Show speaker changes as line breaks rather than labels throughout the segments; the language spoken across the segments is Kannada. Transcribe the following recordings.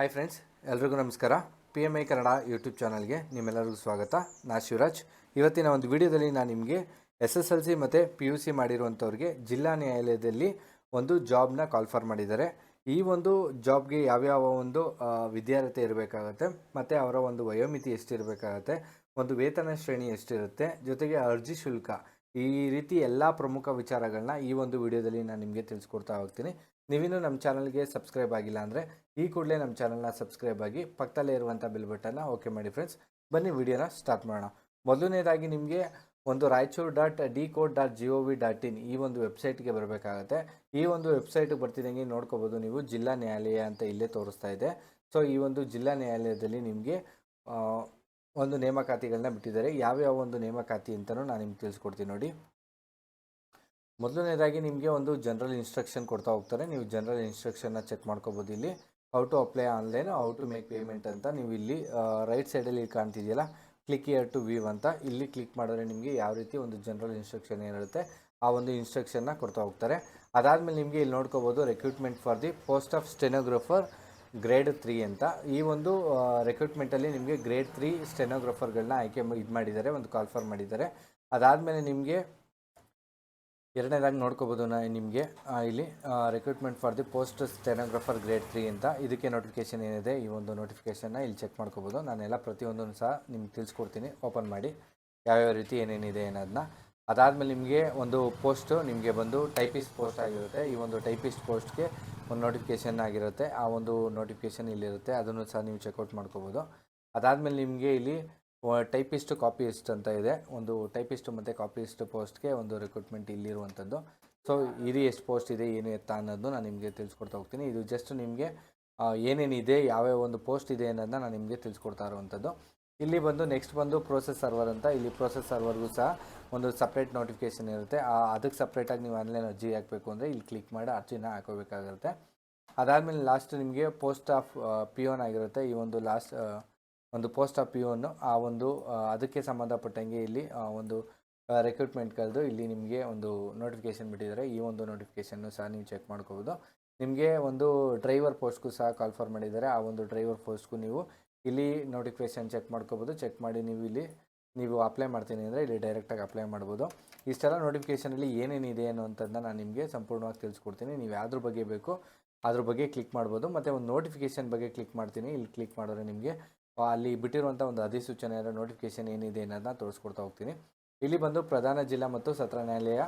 ಹಾಯ್ ಫ್ರೆಂಡ್ಸ್ ಎಲ್ರಿಗೂ ನಮಸ್ಕಾರ. P M I Kannada YouTube ಚಾನಲ್ಗೆ ನಿಮ್ಮೆಲ್ಲರಿಗೂ ಸ್ವಾಗತ. ನಾ ಶಿವರಾಜ್. ಇವತ್ತಿನ ಒಂದು ವಿಡಿಯೋದಲ್ಲಿ ನಾನು ನಿಮಗೆ ಎಸ್ ಎಸ್ ಎಲ್ ಸಿ ಮತ್ತು ಪಿ ಯು ಸಿ ಮಾಡಿರುವಂಥವ್ರಿಗೆ ಜಿಲ್ಲಾ ನ್ಯಾಯಾಲಯದಲ್ಲಿ ಒಂದು ಜಾಬ್ನ ಕಾಲ್ಫರ್ ಮಾಡಿದ್ದಾರೆ. ಈ ಒಂದು ಜಾಬ್ಗೆ ಯಾವ್ಯಾವ ಒಂದು ವಿದ್ಯಾರ್ಹತೆ ಇರಬೇಕಾಗತ್ತೆ, ಮತ್ತು ಅವರ ಒಂದು ವಯೋಮಿತಿ ಎಷ್ಟಿರಬೇಕಾಗತ್ತೆ, ಒಂದು ವೇತನ ಶ್ರೇಣಿ ಎಷ್ಟಿರುತ್ತೆ, ಜೊತೆಗೆ ಅರ್ಜಿ ಶುಲ್ಕ, ಈ ರೀತಿ ಎಲ್ಲ ಪ್ರಮುಖ ವಿಚಾರಗಳನ್ನ ಈ ಒಂದು ವಿಡಿಯೋದಲ್ಲಿ ನಾನು ನಿಮಗೆ ತಿಳಿಸ್ಕೊಡ್ತಾ ಹೋಗ್ತೀನಿ. ನೀವಿನ್ನೂ ನಮ್ಮ ಚಾನಲ್ಗೆ ಸಬ್ಸ್ಕ್ರೈಬ್ ಆಗಿಲ್ಲ ಅಂದರೆ ಈ ಕೂಡಲೇ ನಮ್ಮ ಚಾನಲ್ನ ಸಬ್ಸ್ಕ್ರೈಬ್ ಆಗಿ ಪಕ್ಕದಲ್ಲೇ ಇರುವಂಥ ಬಿಲ್ ಬಟನ್ನ ಓಕೆ ಮಾಡಿ ಫ್ರೆಂಡ್ಸ್ ಬನ್ನಿ ವಿಡಿಯೋನ ಸ್ಟಾರ್ಟ್ ಮಾಡೋಣ. ಮೊದಲನೇದಾಗಿ ನಿಮಗೆ ಒಂದು Raichur dot D court dot G O V dot in ಈ ಒಂದು ವೆಬ್ಸೈಟ್ಗೆ ಬರಬೇಕಾಗತ್ತೆ. ಈ ಒಂದು ವೆಬ್ಸೈಟ್ಗೆ ಬರ್ತಿದ್ದಂಗೆ ನೋಡ್ಕೋಬೋದು ನೀವು ಜಿಲ್ಲಾ ನ್ಯಾಯಾಲಯ ಅಂತ ಇಲ್ಲೇ ತೋರಿಸ್ತಾ ಇದೆ. ಸೊ ಈ ಒಂದು ಜಿಲ್ಲಾ ನ್ಯಾಯಾಲಯದಲ್ಲಿ ನಿಮಗೆ ಒಂದು ನೇಮಕಾತಿಗಳನ್ನ ಬಿಟ್ಟಿದ್ದಾರೆ. ಯಾವ್ಯಾವ ಒಂದು ನೇಮಕಾತಿ ಅಂತಲೂ ನಾನು ನಿಮ್ಗೆ ತಿಳಿಸ್ಕೊಡ್ತೀನಿ ನೋಡಿ. ಮೊದಲನೇದಾಗಿ ನಿಮಗೆ ಒಂದು ಜನರಲ್ ಇನ್ಸ್ಟ್ರಕ್ಷನ್ ಕೊಡ್ತಾ ಹೋಗ್ತಾರೆ. ನೀವು ಜನರಲ್ ಇನ್ಸ್ಟ್ರಕ್ಷನ್ನ ಚೆಕ್ ಮಾಡ್ಕೋಬೋದು ಇಲ್ಲಿ. How to apply online how to make payment ಅಂತ ನೀವು ಇಲ್ಲಿ ರೈಟ್ ಸೈಡಲ್ಲಿ ಕಾಣ್ತಿದೆಯಲ್ಲ? ಕ್ಲಿಕ್ ಇಯರ್ ಟು ವ್ಯೂ ಅಂತ. ಇಲ್ಲಿ ಕ್ಲಿಕ್ ಮಾಡಿದ್ರೆ ನಿಮಗೆ ಯಾವ ರೀತಿ ಒಂದು ಜನರಲ್ ಇನ್ಸ್ಟ್ರಕ್ಷನ್ ಏನಿರುತ್ತೆ, ಆ ಒಂದು ಇನ್ಸ್ಟ್ರಕ್ಷನ್ನ ಕೊಡ್ತಾ ಹೋಗ್ತಾರೆ. ಅದಾದಮೇಲೆ ನಿಮಗೆ ಇಲ್ಲಿ ನೋಡ್ಕೋಬೋದು recruitment for the post of stenographer grade three ಅಂತ. ಈ ಒಂದು ರೆಕ್ರೂಟ್ಮೆಂಟಲ್ಲಿ ನಿಮಗೆ ಗ್ರೇಡ್ ತ್ರೀ ಸ್ಟೆನೋಗ್ರಫರ್ಗಳನ್ನ ಆಯ್ಕೆ ಇದು ಮಾಡಿದ್ದಾರೆ, ಒಂದು ಕಾಲ್ಫರ್ ಮಾಡಿದ್ದಾರೆ. ಅದಾದಮೇಲೆ ನಿಮಗೆ ಎರಡನೇದಾಗಿ ನೋಡ್ಕೋಬೋದು ನಾ ನಿಮಗೆ. ಇಲ್ಲಿ recruitment for the post stenographer grade three ಅಂತ ಇದಕ್ಕೆ ನೋಟಿಫಿಕೇಷನ್ ಏನಿದೆ, ಈ ಒಂದು ನೋಟಿಫಿಕೇಷನ್ನ ಇಲ್ಲಿ ಚೆಕ್ ಮಾಡ್ಕೋಬೋದು. ನಾನೆಲ್ಲ ಪ್ರತಿಯೊಂದನ್ನು ಸಹ ನಿಮ್ಗೆ ತಿಳಿಸ್ಕೊಡ್ತೀನಿ. ಓಪನ್ ಮಾಡಿ ಯಾವ್ಯಾವ ರೀತಿ ಏನೇನಿದೆ ಅನ್ನೋದನ್ನ. ಅದಾದಮೇಲೆ ನಿಮಗೆ ಒಂದು ಪೋಸ್ಟು ನಿಮಗೆ ಬಂದು ಟೈಪಿಸ್ಟ್ ಪೋಸ್ಟ್ ಆಗಿರುತ್ತೆ. ಈ ಒಂದು ಟೈಪಿಸ್ಟ್ ಪೋಸ್ಟ್ಗೆ ಒಂದು ನೋಟಿಫಿಕೇಷನ್ ಆಗಿರುತ್ತೆ. ಆ ಒಂದು ನೋಟಿಫಿಕೇಷನ್ ಇಲ್ಲಿರುತ್ತೆ. ಅದನ್ನು ಸಹ ನೀವು ಚೆಕ್ಔಟ್ ಮಾಡ್ಕೋಬೋದು. ಅದಾದಮೇಲೆ ನಿಮಗೆ ಇಲ್ಲಿ ಟೈಪಿಸ್ಟ್ ಕಾಪಿಸ್ಟ್ ಅಂತ ಇದೆ. ಒಂದು ಟೈಪಿಸ್ಟ್ ಮತ್ತು ಕಾಪಿಸ್ಟ್ ಪೋಸ್ಟ್ಗೆ ಒಂದು ರಿಕ್ರೂಟ್ಮೆಂಟ್ ಇಲ್ಲಿರುವಂಥದ್ದು. ಸೊ ಇದು ಎಷ್ಟು ಪೋಸ್ಟ್ ಇದೆ, ಏನು ಎತ್ತ ಅನ್ನೋದು ನಾನು ನಿಮಗೆ ತಿಳಿಸ್ಕೊಡ್ತಾ ಹೋಗ್ತೀನಿ. ಇದು ಜಸ್ಟ್ ನಿಮಗೆ ಏನೇನಿದೆ ಯಾವ್ಯಾವ ಒಂದು ಪೋಸ್ಟ್ ಇದೆ ಅನ್ನೋದನ್ನ ನಾನು ನಿಮಗೆ ತಿಳಿಸ್ಕೊಡ್ತಾ ಇರುವಂಥದ್ದು. ಇಲ್ಲಿ ಬಂದು ನೆಕ್ಸ್ಟ್ ಬಂದು ಪ್ರೋಸೆಸ್ ಸರ್ವರ್ ಅಂತ. ಇಲ್ಲಿ ಪ್ರೋಸೆಸ್ ಸರ್ವರ್ಗೂ ಸಹ ಒಂದು ಸಪ್ರೇಟ್ ನೋಟಿಫಿಕೇಷನ್ ಇರುತ್ತೆ. ಆ ಅದಕ್ಕೆ ಸಪ್ರೇಟಾಗಿ ನೀವು ಆನ್ಲೈನ್ ಅರ್ಜಿ ಹಾಕಬೇಕು ಅಂದರೆ ಇಲ್ಲಿ ಕ್ಲಿಕ್ ಮಾಡಿ ಅರ್ಜಿನ ಹಾಕೋಬೇಕಾಗಿರುತ್ತೆ ಅದಾದಮೇಲೆ ಲಾಸ್ಟ್ ನಿಮಗೆ ಪೋಸ್ಟ್ ಆಫ್ ಪಿ ಆಗಿರುತ್ತೆ. ಈ ಒಂದು ಲಾಸ್ಟ್ ಒಂದು ಪೋಸ್ಟ್ ಆಫ್ ಪಿಯೋನು ಆ ಒಂದು ಅದಕ್ಕೆ ಸಂಬಂಧಪಟ್ಟಂಗೆ ಇಲ್ಲಿ ಒಂದು ರೆಕ್ರೂಟ್ಮೆಂಟ್ ಕರೆದು ಇಲ್ಲಿ ನಿಮಗೆ ಒಂದು ನೋಟಿಫಿಕೇಷನ್ ಬಿಟ್ಟಿದ್ದಾರೆ. ಈ ಒಂದು ನೋಟಿಫಿಕೇಷನ್ನು ಸಹ ನೀವು ಚೆಕ್ ಮಾಡ್ಕೋಬೋದು. ನಿಮಗೆ ಒಂದು ಡ್ರೈವರ್ ಪೋಸ್ಟ್ಗೂ ಸಹ ಕಾಲ್ಫರ್ ಮಾಡಿದ್ದಾರೆ. ಆ ಒಂದು ಡ್ರೈವರ್ ಪೋಸ್ಟ್ಗೂ ನೀವು ಇಲ್ಲಿ ನೋಟಿಫಿಕೇಷನ್ ಚೆಕ್ ಮಾಡ್ಕೋಬೋದು. ಚೆಕ್ ಮಾಡಿ ನೀವು ಇಲ್ಲಿ, ನೀವು ಅಪ್ಲೈ ಮಾಡ್ತೀನಿ ಅಂದರೆ ಇಲ್ಲಿ ಡೈರೆಕ್ಟಾಗಿ ಅಪ್ಲೈ ಮಾಡ್ಬೋದು. ಇಷ್ಟೆಲ್ಲ ನೋಟಿಫಿಕೇಷನಲ್ಲಿ ಏನೇನಿದೆ ಅನ್ನೋಂಥದ್ದನ್ನ ನಾನು ನಿಮಗೆ ಸಂಪೂರ್ಣವಾಗಿ ತಿಳಿಸ್ಕೊಡ್ತೀನಿ. ನೀವು ಯಾವ್ದ್ರ ಬಗ್ಗೆ ಬೇಕು, ಅದ್ರ ಬಗ್ಗೆ ಕ್ಲಿಕ್ ಮಾಡ್ಬೋದು. ಮತ್ತು ಒಂದು ನೋಟಿಫಿಕೇಷನ್ ಬಗ್ಗೆ ಕ್ಲಿಕ್ ಮಾಡ್ತೀನಿ. ಇಲ್ಲಿ ಕ್ಲಿಕ್ ಮಾಡಿದ್ರೆ ನಿಮಗೆ ಅಲ್ಲಿ ಬಿಟ್ಟಿರುವಂಥ ಒಂದು ಅಧಿಸೂಚನೆ ನೋಟಿಫಿಕೇಶನ್ ಏನಿದೆ ಅನ್ನೋದನ್ನ ತೋರಿಸ್ಕೊಡ್ತಾ ಹೋಗ್ತೀನಿ. ಇಲ್ಲಿ ಬಂದು ಪ್ರಧಾನ ಜಿಲ್ಲಾ ಮತ್ತು ಸತ್ರ ನ್ಯಾಯಾಲಯ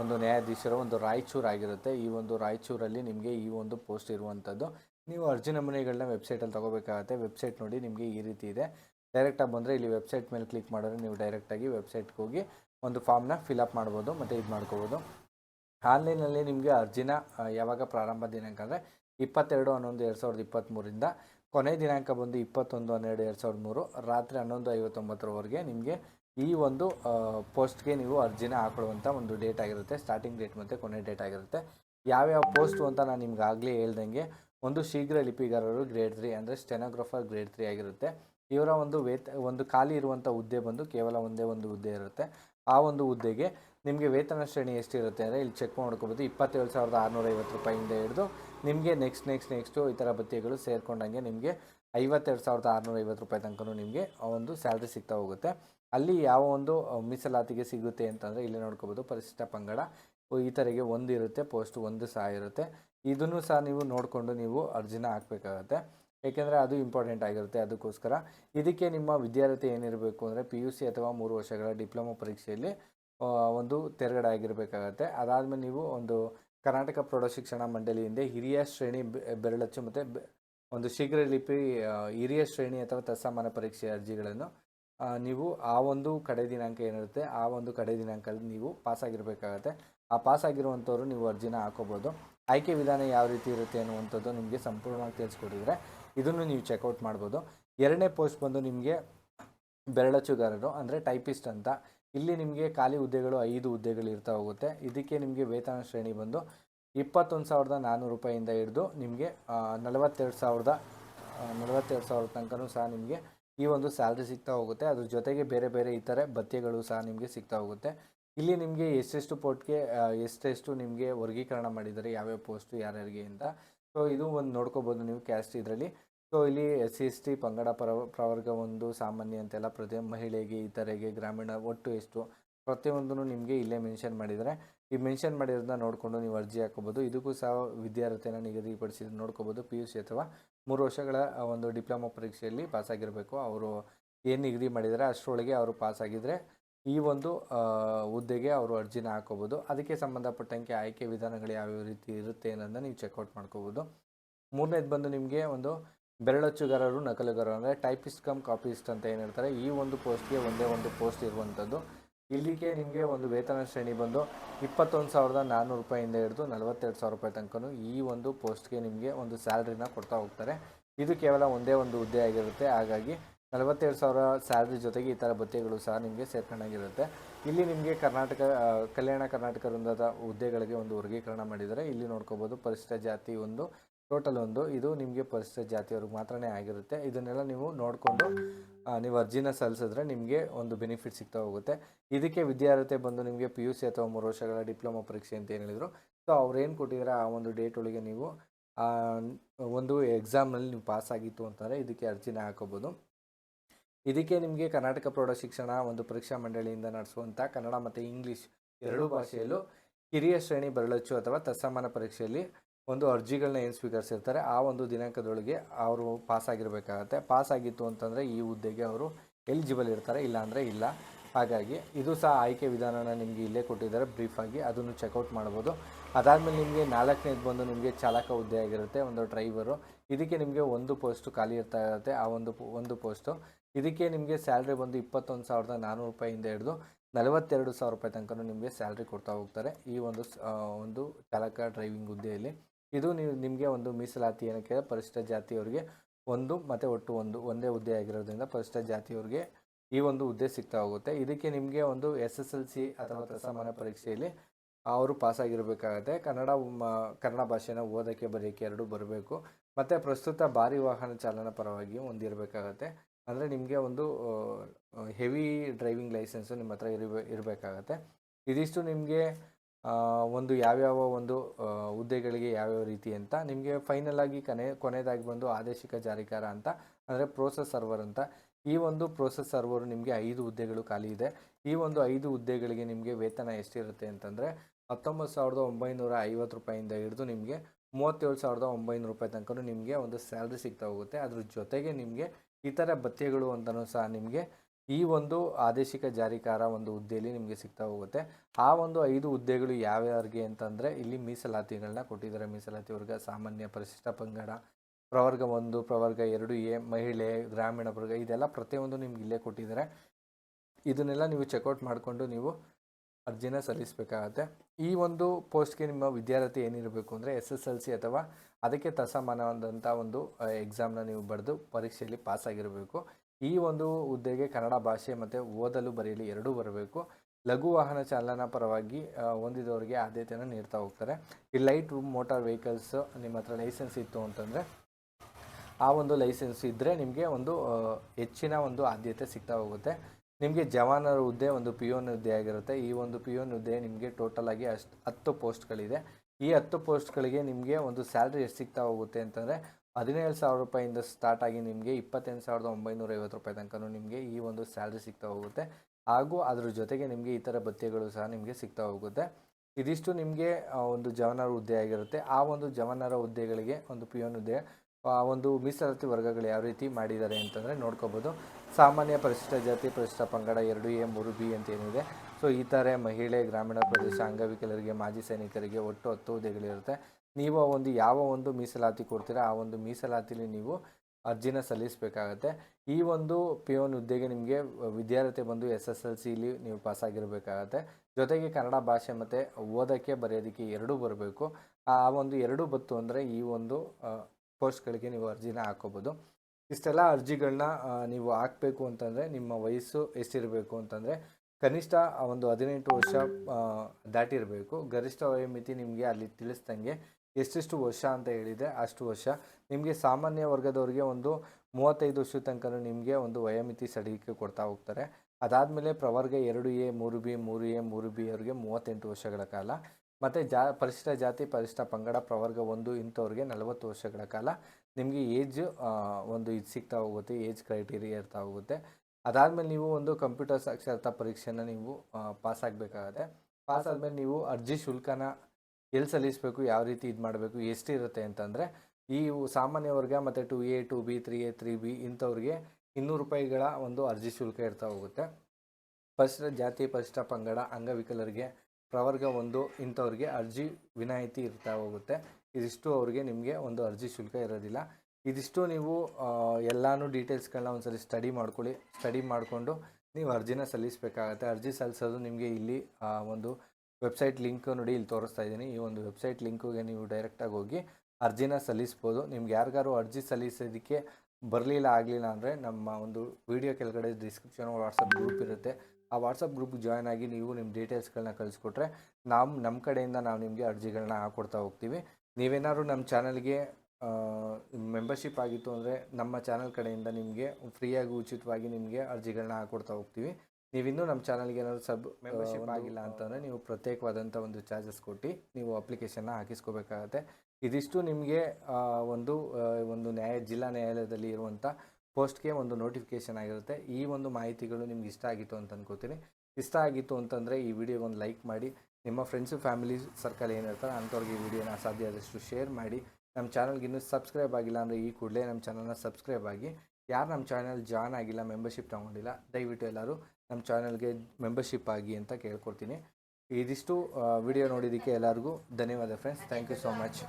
ಒಂದು ನ್ಯಾಯಾಧೀಶರು ಒಂದು ರಾಯಚೂರು ಆಗಿರುತ್ತೆ. ಈ ಒಂದು ರಾಯಚೂರಲ್ಲಿ ನಿಮಗೆ ಈ ಒಂದು ಪೋಸ್ಟ್ ಇರುವಂಥದ್ದು ನೀವು ಅರ್ಜಿ ನಮೂನೆಗಳನ್ನ ವೆಬ್ಸೈಟಲ್ಲಿ ತೊಗೋಬೇಕಾಗತ್ತೆ. ವೆಬ್ಸೈಟ್ ನೋಡಿ ನಿಮಗೆ ಈ ರೀತಿ ಇದೆ. ಡೈರೆಕ್ಟಾಗಿ ಬಂದರೆ ಇಲ್ಲಿ ವೆಬ್ಸೈಟ್ ಮೇಲೆ ಕ್ಲಿಕ್ ಮಾಡಿದ್ರೆ ನೀವು ಡೈರೆಕ್ಟಾಗಿ ವೆಬ್ಸೈಟ್ಗೆ ಹೋಗಿ ಒಂದು ಫಾರ್ಮ್ನ ಫಿಲಪ್ ಮಾಡ್ಬೋದು ಮತ್ತು ಇದು ಮಾಡ್ಕೋಬೋದು. ಆನ್ಲೈನಲ್ಲಿ ನಿಮಗೆ ಅರ್ಜಿನ ಯಾವಾಗ ಪ್ರಾರಂಭ ದಿನಾಂಕ ಅಂದರೆ ಇಪ್ಪತ್ತೆರಡು, ಹನ್ನೊಂದು, ಎರಡು ಸಾವಿರದ ಇಪ್ಪತ್ತ್ಮೂರಿಂದ ಕೊನೆ ದಿನಾಂಕ ಬಂದು ಇಪ್ಪತ್ತೊಂದು, ಹನ್ನೆರಡು, ಎರಡು ಸಾವಿರದ ಮೂರು. ರಾತ್ರಿ ಹನ್ನೊಂದು, ಐವತ್ತೊಂಬತ್ತರವರೆಗೆ ನಿಮಗೆ ಈ ಒಂದು ಪೋಸ್ಟ್ಗೆ ನೀವು ಅರ್ಜಿನ ಹಾಕೊಳ್ಳುವಂಥ ಒಂದು ಡೇಟ್ ಆಗಿರುತ್ತೆ. ಸ್ಟಾರ್ಟಿಂಗ್ ಡೇಟ್ ಮತ್ತು ಕೊನೆ ಡೇಟ್ ಆಗಿರುತ್ತೆ. ಯಾವ್ಯಾವ ಪೋಸ್ಟು ಅಂತ ನಾನು ನಿಮ್ಗೆ ಆಗಲೇ ಹೇಳ್ದಂಗೆ, ಒಂದು ಶೀಘ್ರ ಲಿಪಿಗಾರರು ಗ್ರೇಡ್ ತ್ರೀ ಅಂದರೆ ಸ್ಟೆನೋಗ್ರಫರ್ ಗ್ರೇಡ್ ತ್ರೀ ಆಗಿರುತ್ತೆ. ಇವರ ಒಂದು ವೇತ, ಒಂದು ಖಾಲಿ ಇರುವಂಥ ಹುದ್ದೆ ಬಂದು ಕೇವಲ ಒಂದೇ ಒಂದು ಹುದ್ದೆ ಇರುತ್ತೆ. ಆ ಒಂದು ಹುದ್ದೆಗೆ ನಿಮಗೆ ವೇತನ ಶ್ರೇಣಿ ಎಷ್ಟಿರುತ್ತೆ ಅಂದರೆ ಇಲ್ಲಿ ಚೆಕ್ ಮಾಡ್ಕೋಬೋದು. ಇಪ್ಪತ್ತೇಳು ಸಾವಿರದ ಆರುನೂರ ಐವತ್ತು ರೂಪಾಯಿಂದ ಹಿಡಿದು ನಿಮಗೆ ನೆಕ್ಸ್ಟ್ ನೆಕ್ಸ್ಟ್ ನೆಕ್ಸ್ಟು ಈ ಥರ ಭತ್ಯೆಗಳು ಸೇರಿಕೊಂಡಂಗೆ ನಿಮಗೆ ಐವತ್ತೆರಡು ಸಾವಿರದ ಆರುನೂರ ಐವತ್ತು ರೂಪಾಯಿ ತನಕ ನಿಮಗೆ ಆ ಒಂದು ಸ್ಯಾಲ್ರಿ ಸಿಗ್ತಾ ಹೋಗುತ್ತೆ. ಅಲ್ಲಿ ಯಾವ ಒಂದು ಮೀಸಲಾತಿಗೆ ಸಿಗುತ್ತೆ ಅಂತಂದರೆ ಇಲ್ಲಿ ನೋಡ್ಕೋಬೋದು. ಪರಿಶಿಷ್ಟ ಪಂಗಡ ಈ ಥರಗೆ ಒಂದು ಇರುತ್ತೆ ಪೋಸ್ಟ್ ಒಂದು ಸಹ ಇರುತ್ತೆ. ಇದನ್ನು ಸಹ ನೀವು ನೋಡಿಕೊಂಡು ನೀವು ಅರ್ಜಿನ ಹಾಕಬೇಕಾಗತ್ತೆ. ಏಕೆಂದರೆ ಅದು ಇಂಪಾರ್ಟೆಂಟ್ ಆಗಿರುತ್ತೆ ಅದಕ್ಕೋಸ್ಕರ. ಇದಕ್ಕೆ ನಿಮ್ಮ ವಿದ್ಯಾರ್ಥಿ ಏನಿರಬೇಕು ಅಂದರೆ ಪಿ ಯು ಸಿ ಅಥವಾ ಮೂರು ವರ್ಷಗಳ ಡಿಪ್ಲೊಮಾ ಪರೀಕ್ಷೆಯಲ್ಲಿ ಒಂದು ತೆರಗಡೆ ಆಗಿರಬೇಕಾಗತ್ತೆ ಅದಾದಮೇಲೆ ನೀವು ಒಂದು ಕರ್ನಾಟಕ ಪ್ರೌಢ ಶಿಕ್ಷಣ ಮಂಡಳಿಯಿಂದ ಹಿರಿಯ ಶ್ರೇಣಿ ಬೆರಳಚ್ಚು ಮತ್ತು ಒಂದು ಶೀಘ್ರ ಲಿಪಿ ಹಿರಿಯ ಶ್ರೇಣಿ ಅಥವಾ ತತ್ಸಮಾನ ಪರೀಕ್ಷೆ ಅರ್ಜಿಗಳನ್ನು ನೀವು ಆ ಒಂದು ಕಡೆ ದಿನಾಂಕ ಏನಿರುತ್ತೆ, ಆ ಒಂದು ಕಡೆ ದಿನಾಂಕದಲ್ಲಿ ನೀವು ಪಾಸಾಗಿರಬೇಕಾಗತ್ತೆ. ಆ ಪಾಸಾಗಿರುವಂಥವ್ರು ನೀವು ಅರ್ಜಿನ ಹಾಕೋಬೋದು. ಆಯ್ಕೆ ವಿಧಾನ ಯಾವ ರೀತಿ ಇರುತ್ತೆ ಅನ್ನುವಂಥದ್ದು ನಿಮಗೆ ಸಂಪೂರ್ಣವಾಗಿ ತಿಳಿಸ್ಕೊಟ್ಟಿದ್ರೆ ಇದನ್ನು ನೀವು ಚೆಕ್ಔಟ್ ಮಾಡ್ಬೋದು. ಎರಡನೇ ಪೋಸ್ಟ್ ಬಂದು ನಿಮಗೆ ಬೆರಳಚುಗಾರರು ಅಂದರೆ ಟೈಪಿಸ್ಟ್ ಅಂತ. ಇಲ್ಲಿ ನಿಮಗೆ ಖಾಲಿ ಹುದ್ದೆಗಳು ಐದು ಹುದ್ದೆಗಳು ಇರ್ತಾ ಹೋಗುತ್ತೆ. ಇದಕ್ಕೆ ನಿಮಗೆ ವೇತನ ಶ್ರೇಣಿ ಬಂದು ಇಪ್ಪತ್ತೊಂದು ಸಾವಿರದ ನಾನ್ನೂರು ರೂಪಾಯಿಂದ ಹಿಡಿದು ನಿಮಗೆ ನಲವತ್ತೆರಡು ಸಾವಿರದ ನಲವತ್ತೆರಡು ಸಾವಿರದ ತನಕನೂ ಸಹ ನಿಮಗೆ ಈ ಒಂದು ಸ್ಯಾಲ್ರಿ ಸಿಗ್ತಾ ಹೋಗುತ್ತೆ. ಅದ್ರ ಜೊತೆಗೆ ಬೇರೆ ಬೇರೆ ಇತರೆ ಭತ್ಯೆಗಳು ಸಹ ನಿಮಗೆ ಸಿಗ್ತಾ ಹೋಗುತ್ತೆ. ಇಲ್ಲಿ ನಿಮಗೆ ಎಷ್ಟೆಷ್ಟು ಪೋಸ್ಟ್ಗೆ ಎಷ್ಟೆಷ್ಟು ನಿಮಗೆ ವರ್ಗೀಕರಣ ಮಾಡಿದ್ದಾರೆ, ಯಾವ್ಯಾವ ಪೋಸ್ಟು ಯಾರ್ಯಾರಿಗೆ ಅಂತ. ಸೊ ಇದು ಒಂದು ನೋಡ್ಕೋಬೋದು ನೀವು ಕ್ಯಾಸ್ಟ್ ಇದರಲ್ಲಿ. ಸೊ ಇಲ್ಲಿ ಎಸ್ ಸಿ ಎಸ್ ಟಿ, ಪಂಗಡ ಪರ, ಪ್ರವರ್ಗ ಒಂದು, ಸಾಮಾನ್ಯ ಅಂತೆಲ್ಲ ಪ್ರತಿ ಮಹಿಳೆಗೆ, ಇತರೆಗೆ, ಗ್ರಾಮೀಣ ಒಟ್ಟು ಎಷ್ಟು? ಪ್ರತಿಯೊಂದನ್ನು ನಿಮಗೆ ಇಲ್ಲೇ ಮೆನ್ಷನ್ ಮಾಡಿದರೆ ಈ ಮೆನ್ಷನ್ ಮಾಡಿರೋದನ್ನ ನೋಡಿಕೊಂಡು ನೀವು ಅರ್ಜಿ ಹಾಕೋಬೋದು ಇದಕ್ಕೂ ಸಹ ವಿದ್ಯಾರ್ಥಿನ ನಿಗದಿಪಡಿಸಿದ್ರೆ ನೋಡ್ಕೋಬೋದು. ಪಿ ಯು ಸಿ ಅಥವಾ ಮೂರು ವರ್ಷಗಳ ಒಂದು ಡಿಪ್ಲೊಮಾ ಪರೀಕ್ಷೆಯಲ್ಲಿ ಪಾಸಾಗಿರಬೇಕು. ಅವರು ಏನು ನಿಗದಿ ಮಾಡಿದ್ದಾರೆ, ಅಷ್ಟರೊಳಗೆ ಅವರು ಪಾಸಾಗಿದ್ದರೆ ಈ ಒಂದು ಹುದ್ದೆಗೆ ಅವರು ಅರ್ಜಿನ ಹಾಕೋಬೋದು. ಅದಕ್ಕೆ ಸಂಬಂಧಪಟ್ಟಂಗೆ ಆಯ್ಕೆ ವಿಧಾನಗಳು ಯಾವ್ಯಾವ ರೀತಿ ಇರುತ್ತೆ ಅನ್ನೋದನ್ನ ನೀವು ಚೆಕ್ಔಟ್ ಮಾಡ್ಕೋಬೋದು. ಮೂರನೇದು ಬಂದು ನಿಮಗೆ ಒಂದು ಬೆರಳಚ್ಚುಗಾರರು, ನಕಲುಗಾರರು ಅಂದರೆ ಟೈಪಿಸ್ಟ್ ಕಮ್ ಕಾಪಿಸ್ಟ್ ಅಂತ ಏನು ಹೇಳ್ತಾರೆ, ಈ ಒಂದು ಪೋಸ್ಟ್ಗೆ ಒಂದೇ ಒಂದು ಪೋಸ್ಟ್ ಇರುವಂಥದ್ದು. ಇಲ್ಲಿಗೆ ನಿಮಗೆ ಒಂದು ವೇತನ ಶ್ರೇಣಿ ಬಂದು ಇಪ್ಪತ್ತೊಂದು ಸಾವಿರದ ನಾನ್ನೂರು ರೂಪಾಯಿಂದ ಹಿಡಿದು ನಲವತ್ತೆರಡು ಸಾವಿರ ರೂಪಾಯಿ ತನಕನೂ ಈ ಒಂದು ಪೋಸ್ಟ್ಗೆ ನಿಮಗೆ ಒಂದು ಸ್ಯಾಲ್ರಿನ ಕೊಡ್ತಾ ಹೋಗ್ತಾರೆ. ಇದು ಕೇವಲ ಒಂದೇ ಒಂದು ಹುದ್ದೆ ಆಗಿರುತ್ತೆ. ಹಾಗಾಗಿ ನಲವತ್ತೆರಡು ಸಾವಿರ ಸ್ಯಾಲ್ರಿ ಜೊತೆಗೆ ಈ ಥರ ಭತ್ಯೆಗಳು ಸಹ ನಿಮಗೆ ಸೇರ್ಕೊಂಡಾಗಿರುತ್ತೆ. ಇಲ್ಲಿ ನಿಮಗೆ ಕರ್ನಾಟಕ, ಕಲ್ಯಾಣ ಕರ್ನಾಟಕ ವೃಂದದ ಹುದ್ದೆಗಳಿಗೆ ಒಂದು ವರ್ಗೀಕರಣ ಮಾಡಿದ್ದಾರೆ. ಇಲ್ಲಿ ನೋಡ್ಕೋಬೋದು ಪರಿಶಿಷ್ಟ ಜಾತಿ ಒಂದು, ಟೋಟಲ್ ಒಂದು. ಇದು ನಿಮಗೆ ಪರಿಶಿಷ್ಟ ಜಾತಿಯವ್ರಿಗೆ ಮಾತ್ರನೇ ಆಗಿರುತ್ತೆ. ಇದನ್ನೆಲ್ಲ ನೀವು ನೋಡಿಕೊಂಡು ನೀವು ಅರ್ಜಿನ ಸಲ್ಲಿಸಿದ್ರೆ ನಿಮಗೆ ಒಂದು ಬೆನಿಫಿಟ್ ಸಿಗ್ತಾ ಹೋಗುತ್ತೆ. ಇದಕ್ಕೆ ವಿದ್ಯಾರ್ಥಿ ಬಂದು ನಿಮಗೆ ಪಿ ಯು ಸಿ ಅಥವಾ ಮೂರು ವರ್ಷಗಳ ಡಿಪ್ಲೊಮಾ ಪರೀಕ್ಷೆ ಅಂತ ಹೇಳಿದರು. ಸೊ ಅವ್ರು ಏನು ಕೊಟ್ಟಿದ್ದಾರೆ ಆ ಒಂದು ಡೇಟ್ ಒಳಗೆ ನೀವು ಒಂದು ಎಕ್ಸಾಮ್ನಲ್ಲಿ ನೀವು ಪಾಸ್ ಆಗಿತ್ತು ಅಂತಂದರೆ ಇದಕ್ಕೆ ಅರ್ಜಿನ ಹಾಕೋಬೋದು. ಇದಕ್ಕೆ ನಿಮಗೆ ಕರ್ನಾಟಕ ಪ್ರೌಢ ಶಿಕ್ಷಣ ಒಂದು ಪರೀಕ್ಷಾ ಮಂಡಳಿಯಿಂದ ನಡೆಸುವಂಥ ಕನ್ನಡ ಮತ್ತು ಇಂಗ್ಲೀಷ್ ಎರಡೂ ಭಾಷೆಯಲ್ಲೂ ಕಿರಿಯ ಶ್ರೇಣಿ ಬರಳಚ್ಚು ಅಥವಾ ತತ್ಸಮಾನ ಪರೀಕ್ಷೆಯಲ್ಲಿ ಒಂದು ಅರ್ಜಿಗಳನ್ನ ಏನು ಸ್ವೀಕರಿಸಿರ್ತಾರೆ, ಆ ಒಂದು ದಿನಾಂಕದೊಳಗೆ ಅವರು ಪಾಸ್ ಆಗಿರಬೇಕಾಗತ್ತೆ. ಪಾಸ್ ಆಗಿತ್ತು ಅಂತಂದರೆ ಈ ಹುದ್ದೆಗೆ ಅವರು ಎಲಿಜಿಬಲ್ ಇರ್ತಾರೆ ಇಲ್ಲ ಅಂದರೆ ಇಲ್ಲ. ಹಾಗಾಗಿ ಇದು ಸಹ ಆಯ್ಕೆ ವಿಧಾನನ ನಿಮಗೆ ಇಲ್ಲೇ ಕೊಟ್ಟಿದ್ದಾರೆ ಬ್ರೀಫಾಗಿ ಅದನ್ನು ಚೆಕ್ಔಟ್ ಮಾಡ್ಬೋದು. ಅದಾದಮೇಲೆ ನಿಮಗೆ ನಾಲ್ಕನೇದು ಬಂದು ನಿಮಗೆ ಚಾಲಕ ಹುದ್ದೆ ಆಗಿರುತ್ತೆ, ಒಂದು ಡ್ರೈವರು ಇದಕ್ಕೆ ನಿಮಗೆ ಒಂದು ಪೋಸ್ಟು ಖಾಲಿ ಇರ್ತಾ ಇರುತ್ತೆ, ಆ ಒಂದು ಒಂದು ಪೋಸ್ಟು ಇದಕ್ಕೆ ನಿಮಗೆ ಸ್ಯಾಲ್ರಿ ಬಂದು ಇಪ್ಪತ್ತೊಂದು ಸಾವಿರದ ನಾನ್ನೂರು ರೂಪಾಯಿಂದ ಹಿಡಿದು ನಲವತ್ತೆರಡು ಸಾವಿರ ರೂಪಾಯಿ ತನಕನೂ ನಿಮಗೆ ಸ್ಯಾಲ್ರಿ ಕೊಡ್ತಾ ಹೋಗ್ತಾರೆ ಈ ಒಂದು ಒಂದು ಚಾಲಕ ಡ್ರೈವಿಂಗ್ ಹುದ್ದೆಯಲ್ಲಿ. ಇದು ನೀವು, ನಿಮಗೆ ಒಂದು ಮೀಸಲಾತಿ ಏನಕ್ಕೆ ಪರಿಶಿಷ್ಟ ಜಾತಿಯವರಿಗೆ ಒಂದು ಮತ್ತು ಒಟ್ಟು ಒಂದು, ಒಂದೇ ಹುದ್ದೆ ಆಗಿರೋದ್ರಿಂದ ಪರಿಶಿಷ್ಟ ಜಾತಿಯವರಿಗೆ ಈ ಒಂದು ಹುದ್ದೆ ಸಿಗ್ತಾ ಹೋಗುತ್ತೆ. ಇದಕ್ಕೆ ನಿಮಗೆ ಒಂದು ಎಸ್ ಎಸ್ ಎಲ್ ಸಿ ಅಥವಾ ದಸಮಾನ ಪರೀಕ್ಷೆಯಲ್ಲಿ ಅವರು ಪಾಸಾಗಿರಬೇಕಾಗತ್ತೆ. ಕನ್ನಡ ಕನ್ನಡ ಭಾಷೆನ ಓದೋಕ್ಕೆ ಬರೆಯೋಕ್ಕೆ ಎರಡೂ ಬರಬೇಕು. ಮತ್ತು ಪ್ರಸ್ತುತ ಭಾರಿ ವಾಹನ ಚಾಲನಾ ಪರವಾಗಿಯೂ ಹೊಂದಿರಬೇಕಾಗತ್ತೆ ಅಂದರೆ ನಿಮಗೆ ಒಂದು ಹೆವಿ ಡ್ರೈವಿಂಗ್ ಲೈಸೆನ್ಸು ನಿಮ್ಮ ಹತ್ರ ಇರಬೇ, ಇರಬೇಕಾಗತ್ತೆ. ಇದಿಷ್ಟು ನಿಮಗೆ ಒಂದು ಯಾವ್ಯಾವ ಒಂದು ಹುದ್ದೆಗಳಿಗೆ ಯಾವ್ಯಾವ ರೀತಿ ಅಂತ ನಿಮಗೆ ಫೈನಲ್ ಆಗಿ ಕೊನೆ ಕೊನೆಯದಾಗಿ ಬಂದು ಆದೇಶಿಕ ಜಾರಿಕಾರ ಅಂತ, ಅಂದರೆ ಪ್ರೋಸೆಸ್ ಸರ್ವರ್ ಅಂತ. ಈ ಒಂದು ಪ್ರೋಸೆಸ್ ಸರ್ವರ್ ನಿಮಗೆ ಐದು ಹುದ್ದೆಗಳು ಖಾಲಿ ಇದೆ. ಈ ಒಂದು ಐದು ಹುದ್ದೆಗಳಿಗೆ ನಿಮಗೆ ವೇತನ ಎಷ್ಟಿರುತ್ತೆ ಅಂತಂದರೆ, ಹತ್ತೊಂಬತ್ತು ಸಾವಿರದ ಒಂಬೈನೂರ ಐವತ್ತು ರೂಪಾಯಿಂದ ಹಿಡಿದು ನಿಮಗೆ ಮೂವತ್ತೇಳು ಸಾವಿರದ ಒಂಬೈನೂರು ರೂಪಾಯಿ ತನಕ ನಿಮಗೆ ಒಂದು ಸ್ಯಾಲ್ರಿ ಸಿಗ್ತಾ ಹೋಗುತ್ತೆ. ಅದ್ರ ಜೊತೆಗೆ ನಿಮಗೆ ಇತರ ಭತ್ಯೆಗಳು ಅಂತಲೂ ಸಹ ನಿಮಗೆ ಈ ಒಂದು ಆದೇಶಿಕ ಜಾರಿಕಾರ ಒಂದು ಹುದ್ದೆಯಲ್ಲಿ ನಿಮಗೆ ಸಿಗ್ತಾ ಹೋಗುತ್ತೆ. ಆ ಒಂದು ಐದು ಹುದ್ದೆಗಳು ಯಾವ್ಯಾವ್ರಿಗೆ ಅಂತಂದರೆ ಇಲ್ಲಿ ಮೀಸಲಾತಿಗಳನ್ನ ಕೊಟ್ಟಿದ್ದಾರೆ. ಮೀಸಲಾತಿ ವರ್ಗ ಸಾಮಾನ್ಯ, ಪರಿಶಿಷ್ಟ ಪಂಗಡ, ಪ್ರವರ್ಗ ಒಂದು, ಪ್ರವರ್ಗ ಎರಡು, ಎ, ಮಹಿಳೆ, ಗ್ರಾಮೀಣ ವರ್ಗ ಇದೆಲ್ಲ ಪ್ರತಿಯೊಂದು ನಿಮ್ಗೆ ಇಲ್ಲೇ ಕೊಟ್ಟಿದ್ದಾರೆ. ಇದನ್ನೆಲ್ಲ ನೀವು ಚೆಕ್ಔಟ್ ಮಾಡಿಕೊಂಡು ನೀವು ಅರ್ಜಿನ ಸಲ್ಲಿಸಬೇಕಾಗತ್ತೆ. ಈ ಒಂದು ಪೋಸ್ಟ್ಗೆ ನಿಮ್ಮ ವಿದ್ಯಾರ್ಥಿ ಏನಿರಬೇಕು ಅಂದರೆ ಎಸ್ ಎಸ್ ಎಲ್ ಸಿ ಅಥವಾ ಅದಕ್ಕೆ ತಸಮಾನವಾದಂಥ ಒಂದು ಎಕ್ಸಾಮ್ನ ನೀವು ಬರೆದು ಪರೀಕ್ಷೆಯಲ್ಲಿ ಪಾಸಾಗಿರಬೇಕು. ಈ ಒಂದು ಹುದ್ದೆಗೆ ಕನ್ನಡ ಭಾಷೆ ಮತ್ತು ಓದಲು ಬರೆಯಲು ಎರಡೂ ಬರಬೇಕು. ಲಘು ವಾಹನ ಚಾಲನಾ ಪರವಾಗಿ ಹೊಂದಿದವರಿಗೆ ಆದ್ಯತೆಯನ್ನು ನೀಡ್ತಾ ಹೋಗ್ತಾರೆ. ಈ ಲೈಟ್ ಮೋಟಾರ್ ವೆಹಿಕಲ್ಸ್ ನಿಮ್ಮ ಹತ್ರ ಲೈಸೆನ್ಸ್ ಇತ್ತು ಅಂತಂದರೆ, ಆ ಒಂದು ಲೈಸೆನ್ಸ್ ಇದ್ದರೆ ನಿಮಗೆ ಒಂದು ಹೆಚ್ಚಿನ ಒಂದು ಆದ್ಯತೆ ಸಿಗ್ತಾ ಹೋಗುತ್ತೆ. ನಿಮಗೆ ಜವಾನರ ಹುದ್ದೆ ಒಂದು ಪಿ ಒನ್ ಹುದ್ದೆ ಆಗಿರುತ್ತೆ. ಈ ಒಂದು ಪಿ ಒನ್ ಹುದ್ದೆ ನಿಮಗೆ ಟೋಟಲ್ ಆಗಿ ಅಷ್ಟು ಹತ್ತು ಪೋಸ್ಟ್ಗಳಿದೆ ಈ ಹತ್ತು ಪೋಸ್ಟ್ಗಳಿಗೆ ನಿಮಗೆ ಒಂದು ಸ್ಯಾಲ್ರಿ ಎಷ್ಟು ಸಿಗ್ತಾ ಹೋಗುತ್ತೆ ಅಂತಂದರೆ ಹದಿನೇಳು ಸಾವಿರ ರೂಪಾಯಿಂದ ಸ್ಟಾರ್ಟ್ ಆಗಿ ನಿಮಗೆ ಇಪ್ಪತ್ತೆಂಟು ಸಾವಿರದ ಒಂಬೈನೂರ ಐವತ್ತು ರೂಪಾಯಿ ತನಕ ನಿಮಗೆ ಈ ಒಂದು ಸ್ಯಾಲ್ರಿ ಸಿಗ್ತಾ ಹೋಗುತ್ತೆ. ಹಾಗೂ ಅದ್ರ ಜೊತೆಗೆ ನಿಮಗೆ ಇತರ ಭತ್ಯೆಗಳು ಸಹ ನಿಮಗೆ ಸಿಗ್ತಾ ಹೋಗುತ್ತೆ. ಇದಿಷ್ಟು ನಿಮಗೆ ಒಂದು ಜವನರ ಹುದ್ದೆ ಆಗಿರುತ್ತೆ. ಆ ಒಂದು ಜವನರ ಹುದ್ದೆಗಳಿಗೆ, ಒಂದು ಪಿ ಒನ್ ಹುದ್ದೆ, ಆ, ಒಂದು ಮೀಸಲಾತಿ ವರ್ಗಗಳು ಯಾವ ರೀತಿ ಮಾಡಿದ್ದಾರೆ ಅಂತಂದರೆ ನೋಡ್ಕೋಬೋದು. ಸಾಮಾನ್ಯ ಪರಿಶಿಷ್ಟ ಜಾತಿ, ಪರಿಶಿಷ್ಟ ಪಂಗಡ ಎರಡು ಎ ಮೂರು ಬಿ ಅಂತ ಏನಿದೆ. ಸೊ ಈ ಥರ ಮಹಿಳೆ ಗ್ರಾಮೀಣ ಪ್ರದೇಶ ಅಂಗವಿಕಲರಿಗೆ, ಮಾಜಿ ಸೈನಿಕರಿಗೆ ಒಟ್ಟು ಹತ್ತು ಹುದ್ದೆಗಳಿರುತ್ತೆ ನೀವು ಒಂದು ಯಾವ ಒಂದು ಮೀಸಲಾತಿ ಕೊಡ್ತೀರಾ, ಆ ಒಂದು ಮೀಸಲಾತಿಲಿ ನೀವು ಅರ್ಜಿನ ಸಲ್ಲಿಸಬೇಕಾಗತ್ತೆ. ಈ ಒಂದು ಪಿ ಒನ್ ಹುದ್ದೆಗೆ ನಿಮಗೆ ವಿದ್ಯಾರ್ಥಿ ಬಂದು ಎಸ್ ಎಸ್ ಎಲ್ ಸಿಲಿ ನೀವು ಪಾಸಾಗಿರಬೇಕಾಗತ್ತೆ. ಜೊತೆಗೆ ಕನ್ನಡ ಭಾಷೆ ಮತ್ತು ಓದೋಕ್ಕೆ ಬರೆಯೋದಕ್ಕೆ ಎರಡೂ ಬರಬೇಕು. ಆ ಒಂದು ಎರಡೂ ಬತ್ತು ಅಂದರೆ ಈ ಒಂದು ಪೋಸ್ಟ್ಗಳಿಗೆ ನೀವು ಅರ್ಜಿನ ಹಾಕೋಬೋದು. ಇಷ್ಟೆಲ್ಲ ಅರ್ಜಿಗಳನ್ನ ನೀವು ಹಾಕಬೇಕು ಅಂತಂದರೆ ನಿಮ್ಮ ವಯಸ್ಸು ಎಷ್ಟಿರಬೇಕು ಅಂತಂದರೆ ಕನಿಷ್ಠ ಒಂದು ಹದಿನೆಂಟು ವರ್ಷ ದಾಟಿರಬೇಕು. ಗರಿಷ್ಠ ವಯೋಮಿತಿ ನಿಮಗೆ ಅಲ್ಲಿ ತಿಳಿಸ್ದಂಗೆ ಎಷ್ಟೆಷ್ಟು ವರ್ಷ ಅಂತ ಹೇಳಿದೆ ಅಷ್ಟು ವರ್ಷ. ನಿಮಗೆ ಸಾಮಾನ್ಯ ವರ್ಗದವ್ರಿಗೆ ಒಂದು ಮೂವತ್ತೈದು ವರ್ಷದ ತನಕ ನಿಮಗೆ ಒಂದು ವಯೋಮಿತಿ ಸಡಿಲಿಕೆ ಕೊಡ್ತಾ ಹೋಗ್ತಾರೆ. ಅದಾದಮೇಲೆ ಪ್ರವರ್ಗ ಎರಡು ಎ, ಮೂರು ಬಿ, ಮೂರು ಎ, ಮೂರು ಬಿ ಅವರಿಗೆ ಮೂವತ್ತೆಂಟು ವರ್ಷಗಳ ಕಾಲ. ಮತ್ತು ಜಾ, ಪರಿಶಿಷ್ಟ ಜಾತಿ, ಪರಿಶಿಷ್ಟ ಪಂಗಡ, ಪ್ರವರ್ಗ ಒಂದು ಇಂಥವ್ರಿಗೆ ನಲವತ್ತು ವರ್ಷಗಳ ಕಾಲ. ನಿಮಗೆ ಏಜ್ ಒಂದು ಇದು ಸಿಗ್ತಾ ಹೋಗುತ್ತೆ, ಏಜ್ ಕ್ರೈಟೀರಿಯಾ ಇರ್ತಾ ಹೋಗುತ್ತೆ. ಅದಾದಮೇಲೆ ನೀವು ಒಂದು ಕಂಪ್ಯೂಟರ್ ಸಾಕ್ಷರತಾ ಪರೀಕ್ಷೆನ ನೀವು ಪಾಸ್ ಆಗಬೇಕಾಗತ್ತೆ. ಪಾಸ್ ಆದಮೇಲೆ ನೀವು ಅರ್ಜಿ ಶುಲ್ಕನ ಎಲ್ಲಿ ಸಲ್ಲಿಸಬೇಕು, ಯಾವ ರೀತಿ ಇದು ಮಾಡಬೇಕು, ಎಷ್ಟಿರುತ್ತೆ ಅಂತಂದರೆ, ಈ ಸಾಮಾನ್ಯ ವರ್ಗ ಮತ್ತು two A, two B, three A, three B ಇಂಥವ್ರಿಗೆ ಇನ್ನೂರು ರೂಪಾಯಿಗಳ ಒಂದು ಅರ್ಜಿ ಶುಲ್ಕ ಇರ್ತಾ ಹೋಗುತ್ತೆ. ಪರಿಶಿಷ್ಟ ಜಾತಿ ಪರಿಶಿಷ್ಟ ಪಂಗಡ, ಅಂಗವಿಕಲರಿಗೆ, ಪ್ರವರ್ಗ ಒಂದು ಇಂಥವ್ರಿಗೆ ಅರ್ಜಿ ವಿನಾಯಿತಿ ಇರ್ತಾ ಹೋಗುತ್ತೆ. ಇದಿಷ್ಟು ಅವ್ರಿಗೆ ನಿಮಗೆ ಒಂದು ಅರ್ಜಿ ಶುಲ್ಕ ಇರೋದಿಲ್ಲ. ಇದಿಷ್ಟು ನೀವು ಎಲ್ಲಾನು ಡೀಟೇಲ್ಸ್ಗಳನ್ನ ಒಂದ್ಸರಿ ಸ್ಟಡಿ ಮಾಡ್ಕೊಳ್ಳಿ. ಸ್ಟಡಿ ಮಾಡಿಕೊಂಡು ನೀವು ಅರ್ಜಿನ ಸಲ್ಲಿಸಬೇಕಾಗತ್ತೆ. ಅರ್ಜಿ ಸಲ್ಲಿಸೋದು ನಿಮಗೆ ಇಲ್ಲಿ ಒಂದು ವೆಬ್ಸೈಟ್ ಲಿಂಕ್ ನೋಡಿ ಇಲ್ಲಿ ತೋರಿಸ್ತಾ ಇದ್ದೀನಿ. ಈ ಒಂದು ವೆಬ್ಸೈಟ್ ಲಿಂಕ್ಗೆ ನೀವು ಡೈರೆಕ್ಟಾಗಿ ಹೋಗಿ ಅರ್ಜಿನ ಸಲ್ಲಿಸ್ಬೋದು. ನಿಮ್ಗೆ ಯಾರಿಗಾರು ಅರ್ಜಿ ಸಲ್ಲಿಸೋದಕ್ಕೆ ಬರಲಿಲ್ಲ, ಆಗಲಿಲ್ಲ ಅಂದರೆ ನಮ್ಮ ಒಂದು ವಿಡಿಯೋ ಕೆಳಗಡೆ ಡಿಸ್ಕ್ರಿಪ್ಷನ್ ವಾಟ್ಸಪ್ ಗ್ರೂಪ್ ಇರುತ್ತೆ. ಆ ವಾಟ್ಸಪ್ ಗ್ರೂಪ್ಗೆ ಜಾಯ್ನ್ ಆಗಿ ನೀವು ನಿಮ್ಮ ಡೀಟೇಲ್ಸ್ಗಳನ್ನ ಕಳಿಸ್ಕೊಟ್ರೆ ನಾವು, ನಮ್ಮ ಕಡೆಯಿಂದ ನಾವು ನಿಮಗೆ ಅರ್ಜಿಗಳನ್ನ ಹಾಕ್ಕೊಡ್ತಾ ಹೋಗ್ತೀವಿ. ನೀವೇನಾದ್ರು ನಮ್ಮ ಚಾನಲ್ಗೆ ಮೆಂಬರ್ಶಿಪ್ ಆಗಿತ್ತು ಅಂದರೆ ನಮ್ಮ ಚಾನಲ್ ಕಡೆಯಿಂದ ನಿಮಗೆ ಫ್ರೀಯಾಗಿ ಉಚಿತವಾಗಿ ನಿಮಗೆ ಅರ್ಜಿಗಳನ್ನ ಹಾಕ್ಕೊಡ್ತಾ ಹೋಗ್ತೀವಿ. ನೀವಿನ್ನೂ ನಮ್ಮ ಚಾನಲ್ಗೆ ಏನಾದರೂ ಸಬ್ ಮೆಂಬರ್ಶಿಪ್ ಆಗಿಲ್ಲ ಅಂತಂದರೆ ನೀವು ಪ್ರತ್ಯೇಕವಾದಂಥ ಒಂದು ಚಾರ್ಜಸ್ ಕೊಟ್ಟು ನೀವು ಅಪ್ಲಿಕೇಶನ್ನ ಹಾಕಿಸ್ಕೋಬೇಕಾಗತ್ತೆ. ಇದಿಷ್ಟು ನಿಮಗೆ ಒಂದು ಒಂದು ನ್ಯಾಯ ಜಿಲ್ಲಾ ನ್ಯಾಯಾಲಯದಲ್ಲಿ ಇರುವಂಥ ಪೋಸ್ಟ್ಗೆ ಒಂದು ನೋಟಿಫಿಕೇಶನ್ ಆಗಿರುತ್ತೆ. ಈ ಒಂದು ಮಾಹಿತಿಗಳು ನಿಮ್ಗೆ ಇಷ್ಟ ಆಗಿತ್ತು ಅಂತ ಅನ್ಕೋತೀನಿ. ಇಷ್ಟ ಆಗಿತ್ತು ಅಂತಂದರೆ ಈ ವಿಡಿಯೋಗೆ ಒಂದು ಲೈಕ್ ಮಾಡಿ. ನಿಮ್ಮ ಫ್ರೆಂಡ್ಸು ಫ್ಯಾಮಿಲಿ ಸರ್ಕಲ್ ಏನಿರ್ತಾರೆ ಅಂಥವ್ರಿಗೆ ಈ ವಿಡಿಯೋನ ಸಾಧ್ಯ ಆದಷ್ಟು ಶೇರ್ ಮಾಡಿ. ನಮ್ಮ ಚಾನಲ್ಗೆ ಇನ್ನೂ ಸಬ್ಸ್ಕ್ರೈಬ್ ಆಗಿಲ್ಲ ಅಂದರೆ ಈ ಕೂಡಲೇ ನಮ್ಮ ಚಾನಲ್ನ ಸಬ್ಸ್ಕ್ರೈಬ್ ಆಗಿ. ಯಾರು ನಮ್ಮ ಚಾನಲ್ ಜಾಯ್ನ್ ಆಗಿಲ್ಲ, ಮೆಂಬರ್ಶಿಪ್ ತೊಗೊಂಡಿಲ್ಲ, ದಯವಿಟ್ಟು ಎಲ್ಲರೂ ನಮ್ಮ ಚಾನಲ್ಗೆ ಮೆಂಬರ್ಶಿಪ್ ಆಗಿ ಅಂತ ಕೇಳ್ಕೊಡ್ತೀನಿ. ಇದಿಷ್ಟು ವಿಡಿಯೋ ನೋಡಿದ್ದಕ್ಕೆ ಎಲ್ಲರಿಗೂ ಧನ್ಯವಾದ friends thank you so much